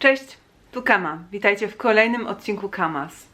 Cześć, tu Kama. Witajcie w kolejnym odcinku Kamas.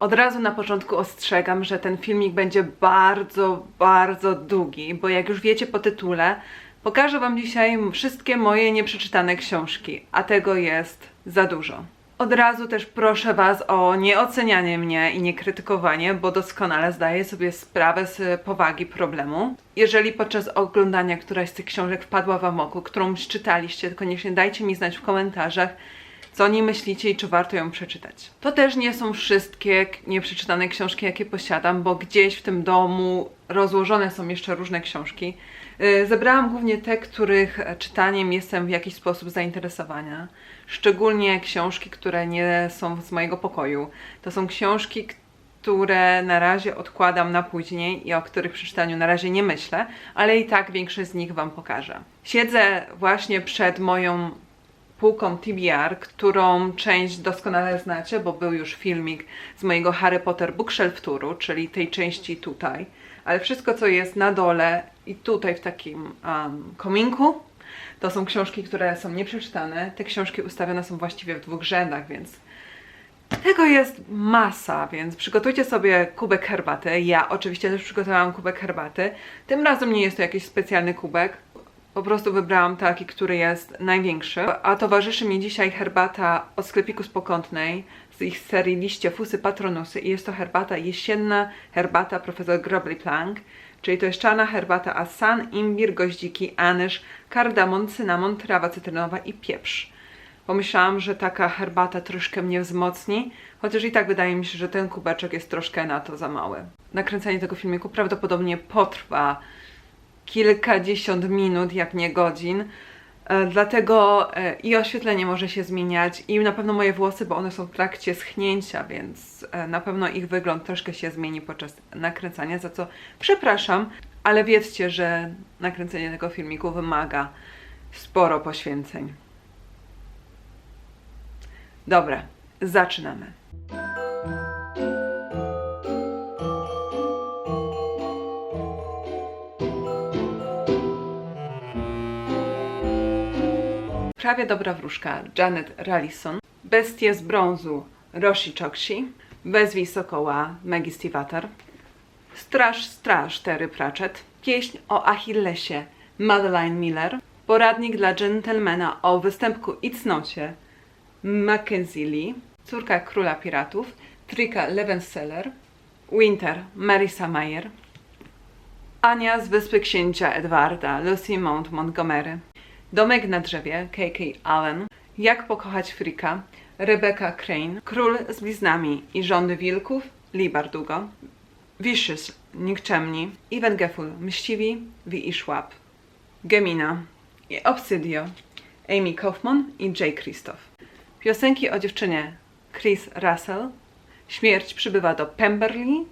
Od razu na początku ostrzegam, że ten filmik będzie bardzo, bardzo długi, bo jak już wiecie po tytule, pokażę Wam dzisiaj wszystkie moje nieprzeczytane książki, a tego jest za dużo. Od razu też proszę Was o nieocenianie mnie i nie krytykowanie, bo doskonale zdaję sobie sprawę z powagi problemu. Jeżeli podczas oglądania któraś z tych książek wpadła Wam oko, którąś czytaliście, to koniecznie dajcie mi znać w komentarzach, co o niej myślicie i czy warto ją przeczytać. To też nie są wszystkie nieprzeczytane książki, jakie posiadam, bo gdzieś w tym domu rozłożone są jeszcze różne książki. Yy, Zebrałam głównie te, których e, czytaniem jestem w jakiś sposób zainteresowana. Szczególnie książki, które nie są z mojego pokoju. To są książki, które na razie odkładam na później i o których przeczytaniu na razie nie myślę, ale i tak większość z nich Wam pokażę. Siedzę właśnie przed moją półką TBR, którą część doskonale znacie, bo był już filmik z mojego Harry Potter Bookshelf Touru, czyli tej części tutaj. Ale wszystko, co jest na dole i tutaj w takim um, kominku, to są książki, które są nieprzeczytane. Te książki ustawione są właściwie w dwóch rzędach, więc tego jest masa, więc przygotujcie sobie kubek herbaty. Ja oczywiście też przygotowałam kubek herbaty. Tym razem nie jest to jakiś specjalny kubek. Po prostu wybrałam taki, który jest największy. A towarzyszy mi dzisiaj herbata od sklepiku Spokątnej z ich serii liście Fusy Patronusy. I jest to herbata jesienna, herbata profesor Grobly Plank. Czyli to jest czarna herbata asan, imbir, goździki, anyż, kardamon, cynamon, trawa cytrynowa i pieprz. Pomyślałam, że taka herbata troszkę mnie wzmocni, chociaż i tak wydaje mi się, że ten kubeczek jest troszkę na to za mały. Nakręcenie tego filmiku prawdopodobnie potrwa kilkadziesiąt minut, jak nie godzin. E, Dlatego e, i oświetlenie może się zmieniać, i na pewno moje włosy, bo one są w trakcie schnięcia, więc e, na pewno ich wygląd troszkę się zmieni podczas nakręcania, za co przepraszam, ale wiedzcie, że nakręcenie tego filmiku wymaga sporo poświęceń. Dobra, zaczynamy. Prawie dobra wróżka Janet Rallison, Bestie z brązu Roshi Chokshi, Wezwij Sokoła Maggie Stivatar, Straż Straż Terry Pratchett, Pieśń o Achillesie Madeline Miller, Poradnik dla dżentelmena o występku i cnocie Mackenzie Lee, Córka Króla Piratów Trika Levenseller, Winter Marisa Mayer, Ania z Wyspy Księcia Edwarda Lucy Mount Montgomery, Domek na drzewie K.K. Allen, Jak pokochać Frika Rebecca Crane, Król z bliznami i Rządy Wilków Lee Bardugo, Vicious Nikczemni, Ivan Gefful Mściwi V. i Schwab, Gemina i Obsidio Amy Kaufman i Jay Christoph. Piosenki o dziewczynie Chris Russell, Śmierć przybywa do Pemberley,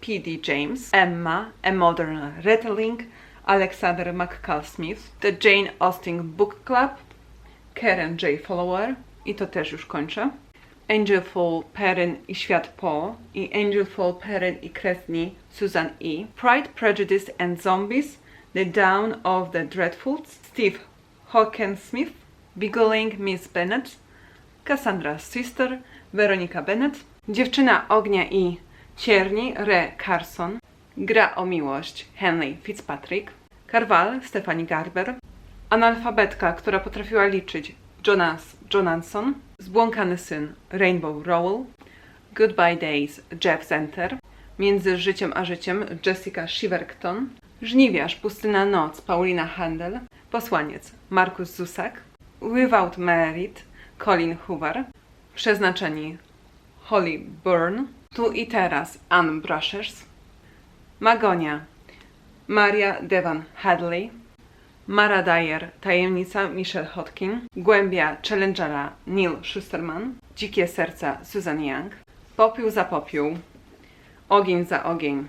P.D. James, Emma, A Modern Retelling, Alexander McCall Smith, The Jane Austen Book Club, Karen J. Follower i to też już kończę. Angel Fall, Perrin i Świat Po i Angel Fall, Perrin i Kresni Susan E. Pride, Prejudice and Zombies, The Down of the Dreadfuls, Steve Hawkins-Smith, Beagling Miss Bennet, Cassandra Sister, Weronika Bennett, Dziewczyna Ognia i Cierni, Re Carson, Gra o miłość, Henley Fitzpatrick, Carval, Stephanie Garber, Analfabetka, która potrafiła liczyć, Jonas Jonanson, Zbłąkany syn, Rainbow Rowell, Goodbye Days, Jeff Zenter, Między życiem a życiem, Jessica Shiverton, Żniwiarz, Pustyna Noc, Paulina Handel, Posłaniec, Markus Zusak, Without Merit, Colin Hoover, Przeznaczeni, Holly Byrne, Tu i teraz, Anne Brushers, Magonia, Maria Devan Hadley, Mara Dyer, Tajemnica Michelle Hodkin, Głębia Challengera Neil Schusterman, Dzikie serca Susan Young, Popiół za popiół, Ogień za ogień.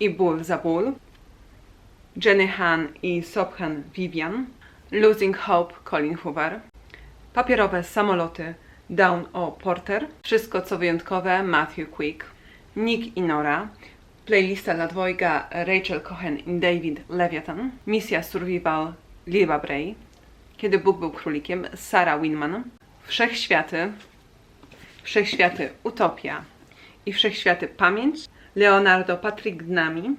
I Ból za ból, Jenny Han i Sobhan Vivian, Losing Hope Colin Hoover, Papierowe samoloty Down O. Porter, Wszystko co wyjątkowe Matthew Quick, Nick i Nora, playlista dla dwojga Rachel Cohen i David Leviathan, Misja Survival Liva Bray, Kiedy Bóg był królikiem, Sarah Winman, Wszechświaty, Wszechświaty Utopia i Wszechświaty Pamięć, Leonardo Patrick Dnami,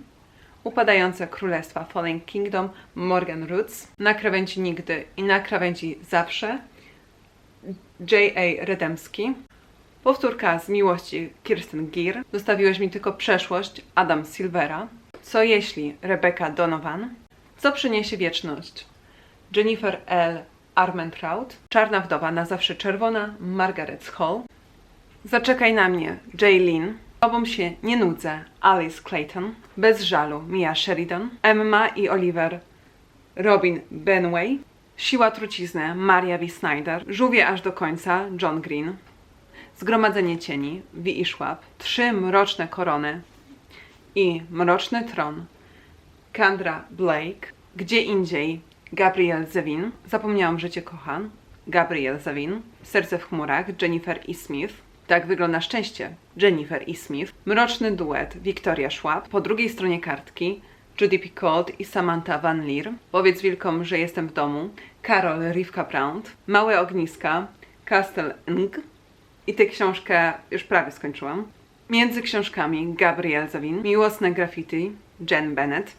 Upadające Królestwa Fallen Kingdom, Morgan Roots, Na krawędzi nigdy i na krawędzi zawsze, J.A. Redemski, Powtórka z miłości Kirsten Gier. Zostawiłeś mi tylko przeszłość Adam Silvera. Co jeśli Rebecca Donovan? Co przyniesie wieczność? Jennifer L. Armentrout. Czarna wdowa na zawsze czerwona Margaret Hall. Zaczekaj na mnie Jaylin. Tobą się nie nudzę Alice Clayton. Bez żalu Mia Sheridan. Emma i Oliver Robin Benway. Siła trucizny Maria V. Snyder. Żółwie aż do końca John Green. Zgromadzenie cieni, Wi i Trzy mroczne korony i Mroczny Tron, Kandra Blake, Gdzie indziej, Gabriel Zevin, Zapomniałam, że Cię kocham, Gabriel Zevin, Serce w chmurach, Jennifer E. Smith, Tak wygląda szczęście, Jennifer E. Smith, Mroczny duet, Victoria Schwab, po drugiej stronie kartki, Judy Picoult i Samantha Van Leer, Powiedz wilkom, że jestem w domu, Karol Rivka Brandt, Małe ogniska, Castle Ng, i tę książkę już prawie skończyłam. Między książkami Gabriel Zawin, Miłosne graffiti Jen Bennett,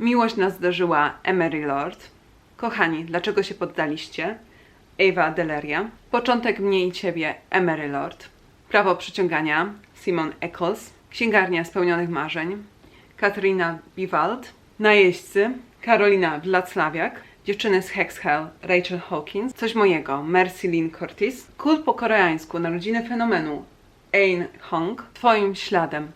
Miłość nas zdarzyła Emery Lord, Kochani, dlaczego się poddaliście? Ewa Deleria, Początek mnie i ciebie Emery Lord, Prawo przyciągania Simon Eccles, Księgarnia spełnionych marzeń Katarina Biwald, Najeźdźcy Karolina Wlaclawiak, Dziewczyny z Hexhell, Rachel Hawkins, Coś mojego, Mercy Lynn Curtis, Kult po koreańsku, Narodziny fenomenu, Ain Hong, Twoim śladem,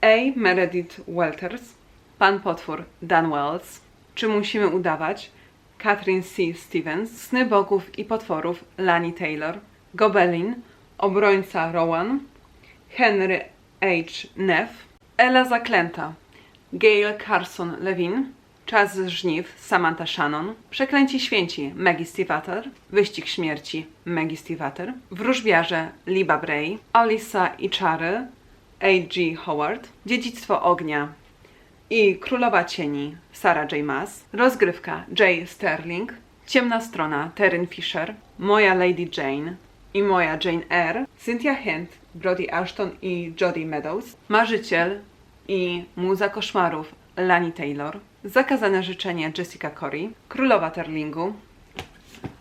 A. Meredith Walters, Pan Potwór, Dan Wells, Czy musimy udawać, Catherine C. Stevens, Sny bogów i potworów, Lani Taylor, Gobelin, Obrońca Rowan, Henry H. Neff, Ela Zaklęta, Gail Carson Lewin, Czas żniw Samantha Shannon, Przeklęci święci Maggie Stiefvater, Wyścig śmierci Maggie Stiefvater, Wróżbiarze Liba Bray, Alisa i Czary A.G. Howard, Dziedzictwo ognia i Królowa cieni Sarah J. Maas, Rozgrywka J. Sterling, Ciemna strona Teryn Fisher, Moja Lady Jane i Moja Jane Eyre, Cynthia Hent, Brody Ashton i Jodie Meadows, Marzyciel i Muza Koszmarów Lani Taylor, Zakazane życzenie Jessica Corey, Królowa Terlingu,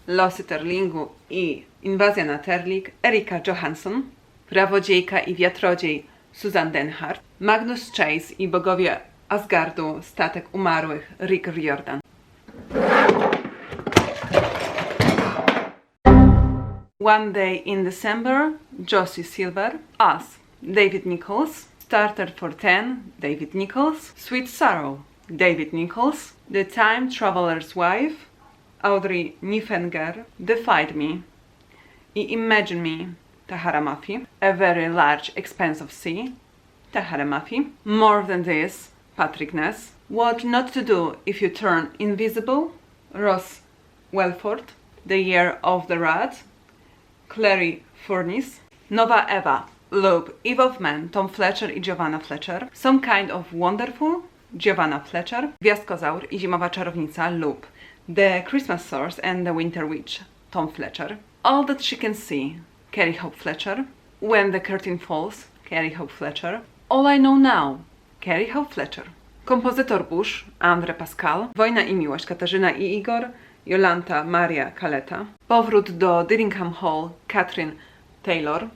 Losy Terlingu i Inwazja na Terlik Erika Johansson, Prawodziejka i Wiatrodziej Susan Denhart, Magnus Chase i Bogowie Asgardu Statek Umarłych Rick Riordan. One Day in December, Josie Silver, Us, David Nichols, Starter for Ten, David Nichols, Sweet Sorrow, David Nichols, The Time Traveler's Wife, Audrey Niffenger, Defied Me, i Imagine Me, Tahara Mafi, A Very Large Expanse of Sea, Tahara Mafi, More Than This, Patrick Ness, What Not to Do If You Turn Invisible, Ross Welford, The Year of the Rat, Clary Furniss, Nova Eva, Loop, Eve of Man, Tom Fletcher i Giovanna Fletcher, Some Kind of Wonderful, Giovanna Fletcher, Gwiazdkozaur i Zimowa Czarownica, Loop, The Christmas Source and the Winter Witch, Tom Fletcher, All That She Can See, Carrie Hope Fletcher, When the Curtain Falls, Carrie Hope Fletcher, All I Know Now, Carrie Hope Fletcher, Kompozytor Bush, Andre Pascal, Wojna i Miłość, Katarzyna i Igor, Jolanta Maria Kaleta, Powrót do Dillingham Hall, Katrin Taylor,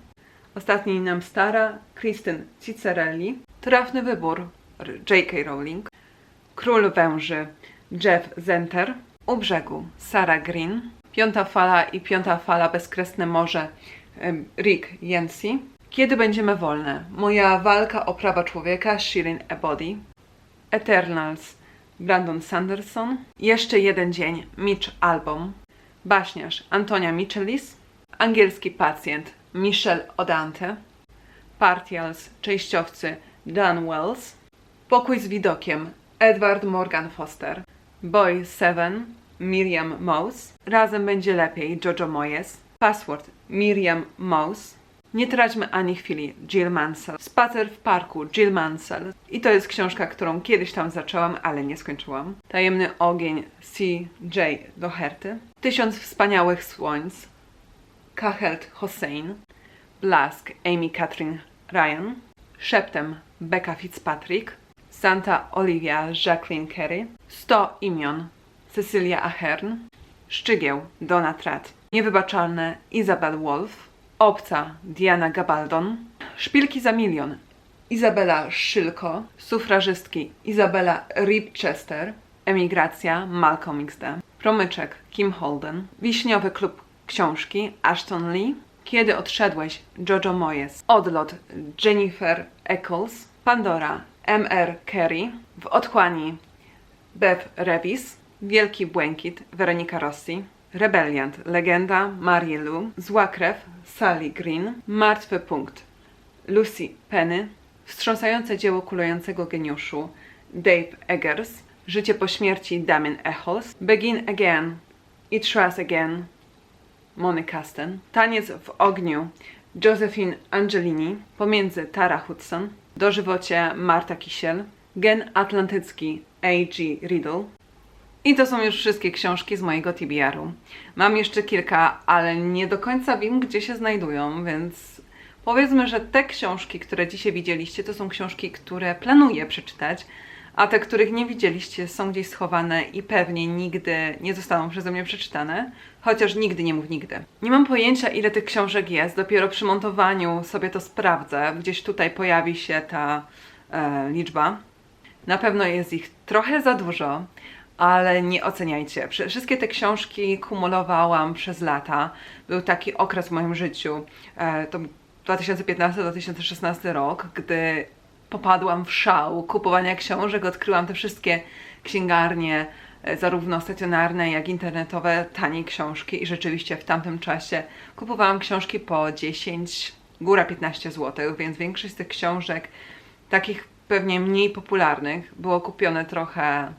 Ostatni nam stara, Kristen Cicerelli, Trafny wybór, J.K. Rowling, Król węży, Jeff Zenter, U brzegu, Sarah Green, Piąta fala i piąta fala bezkresne morze, Rick Yancey, Kiedy będziemy wolne, Moja walka o prawa człowieka, Shirin Ebody, Eternals, Brandon Sanderson, Jeszcze jeden dzień, Mitch Albom, Baśniarz, Antonia Michelis, Angielski pacjent, Michel Odante, Partials, Częściowcy, Dan Wells, Pokój z widokiem, Edward Morgan Foster, Boy Seven, Miriam Mouse, Razem będzie lepiej, Jojo Moyes, Password, Miriam Mouse, Nie traćmy ani chwili. Jill Mansell. Spacer w parku. Jill Mansell. I to jest książka, którą kiedyś tam zaczęłam, ale nie skończyłam. Tajemny ogień C.J. Doherty. Tysiąc wspaniałych słońc. Kachelt Hossein. Blask Amy Catherine Ryan. Szeptem Becca Fitzpatrick. Santa Olivia Jacqueline Carey. 100 imion Cecilia Ahern. Szczygieł Donna Tratt. Niewybaczalne Isabel Wolf. Obca Diana Gabaldon. Szpilki za milion Izabela Szylko. Sufrażystki Izabela Ripchester. Emigracja Malcolm XD. Promyczek Kim Holden. Wiśniowy klub książki Ashton Lee. Kiedy odszedłeś Jojo Moyes. Odlot Jennifer Eccles. Pandora M.R. Carey. W otchłani Bev Revis, Wielki Błękit, Weronika Rossi, Rebeliant, Legenda, Marie Lou, Zła Krew, Sally Green, Martwy Punkt, Lucy Penny, Wstrząsające dzieło kulującego geniuszu, Dave Eggers, Życie po śmierci, Damien Echols, Begin Again, It Tries Again, Mony Kasten, Taniec w ogniu, Josephine Angelini, Pomiędzy Tara Hudson, Dożywocie Marta Kisiel, Gen Atlantycki A.G. Riddle. I to są już wszystkie książki z mojego TBR-u. Mam jeszcze kilka, ale nie do końca wiem, gdzie się znajdują, więc powiedzmy, że te książki, które dzisiaj widzieliście, to są książki, które planuję przeczytać, a te, których nie widzieliście, są gdzieś schowane i pewnie nigdy nie zostaną przeze mnie przeczytane, chociaż nigdy nie mów nigdy. Nie mam pojęcia, ile tych książek jest, dopiero przy montowaniu sobie to sprawdzę. Gdzieś tutaj pojawi się ta e, liczba. Na pewno jest ich trochę za dużo, ale nie oceniajcie. Wszystkie te książki kumulowałam przez lata. Był taki okres w moim życiu, e, to 2015-2016 rok, gdy popadłam w szał kupowania książek, odkryłam te wszystkie księgarnie, e, zarówno stacjonarne, jak internetowe, tanie książki i rzeczywiście w tamtym czasie kupowałam książki po 10, góra 15 zł, więc większość z tych książek, takich pewnie mniej popularnych, było kupione trochę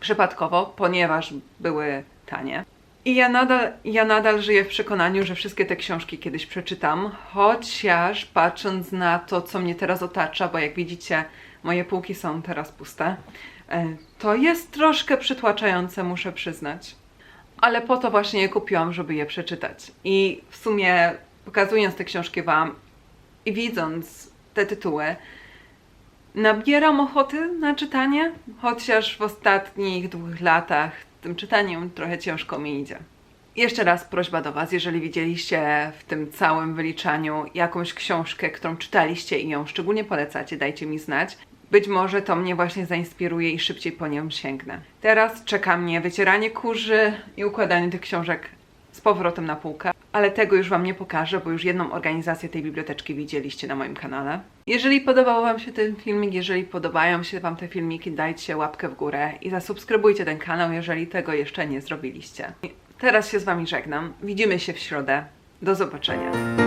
przypadkowo, ponieważ były tanie. I ja nadal, ja nadal żyję w przekonaniu, że wszystkie te książki kiedyś przeczytam, chociaż patrząc na to, co mnie teraz otacza, bo jak widzicie, moje półki są teraz puste, e, to jest troszkę przytłaczające, muszę przyznać. Ale po to właśnie je kupiłam, żeby je przeczytać. I w sumie pokazując te książki Wam i widząc te tytuły, nabieram ochoty na czytanie, chociaż w ostatnich dwóch latach tym czytaniem trochę ciężko mi idzie. Jeszcze raz prośba do Was, jeżeli widzieliście w tym całym wyliczaniu jakąś książkę, którą czytaliście i ją szczególnie polecacie, dajcie mi znać. Być może to mnie właśnie zainspiruje i szybciej po nią sięgnę. Teraz czeka mnie wycieranie kurzy i układanie tych książek z powrotem na półkę, ale tego już Wam nie pokażę, bo już jedną organizację tej biblioteczki widzieliście na moim kanale. Jeżeli podobał Wam się ten filmik, jeżeli podobają się Wam te filmiki, dajcie łapkę w górę i zasubskrybujcie ten kanał, jeżeli tego jeszcze nie zrobiliście. Teraz się z Wami żegnam. Widzimy się w środę. Do zobaczenia.